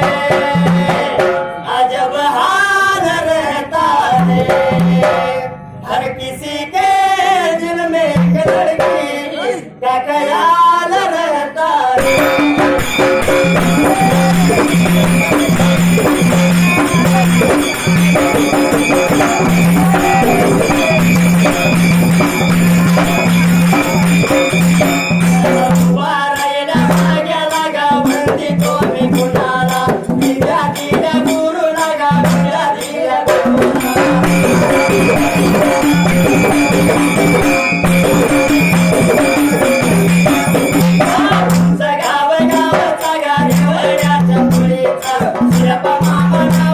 Yeah. Thank you.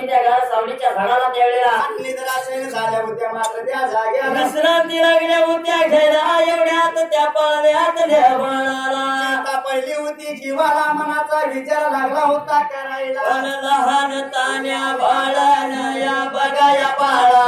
त्या घरात सावलीच्या झाडाला त्यावेळेला विश्रांती लागल्या होत्या घ्यायला एवढ्यात त्या पाळल्यात पहिली होती जीवाला मनाचा विचार लागला होता करायला. लहान तान्या बाळा या बघा या बाळा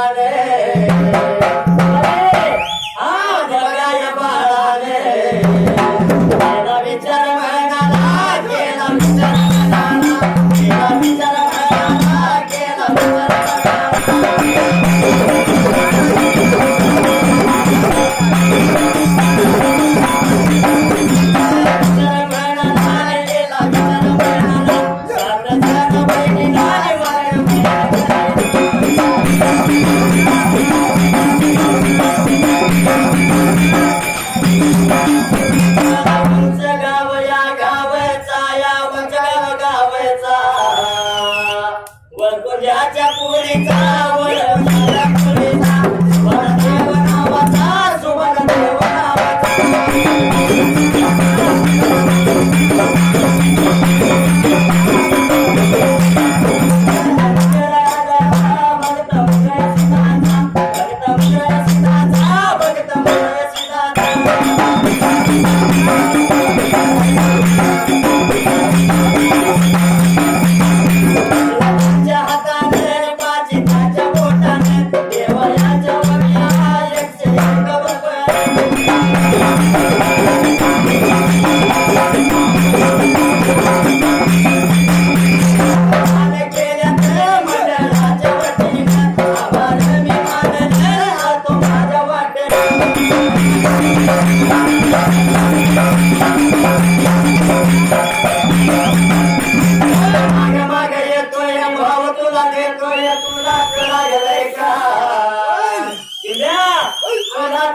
देतो या तुला चला गेलाय का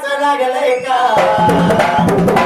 चला का?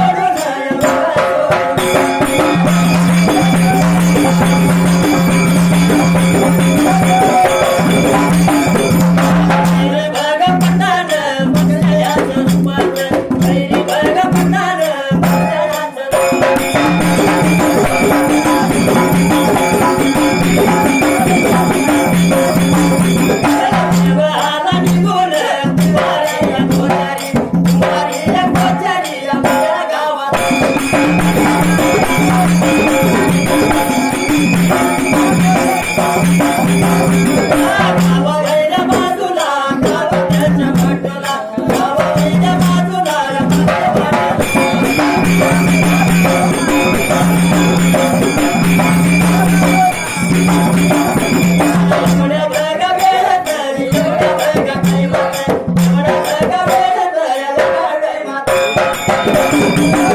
Thank.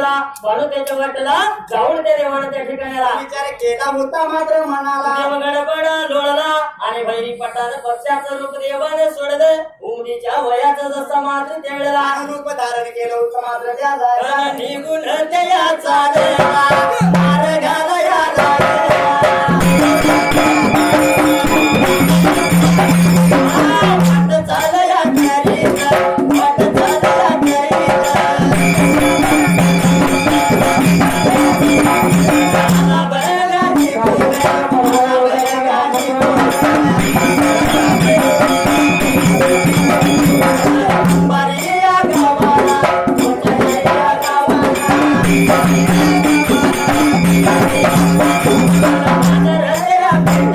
बाजूला म्हणून त्याच्या वाटला जाऊन त्या देवानं त्या ठिकाणाला. विचार केला होता मात्र मनाला. देव गडबडा लोळला. आणि बैरी पटात पक्षाचं रूप देवाने सोडलं. उमदीच्या वयाचं जसं मात्र त्यावेळेला. रूप धारण केलं होतं मात्र त्या निघून त्या चालला. मार्गाला या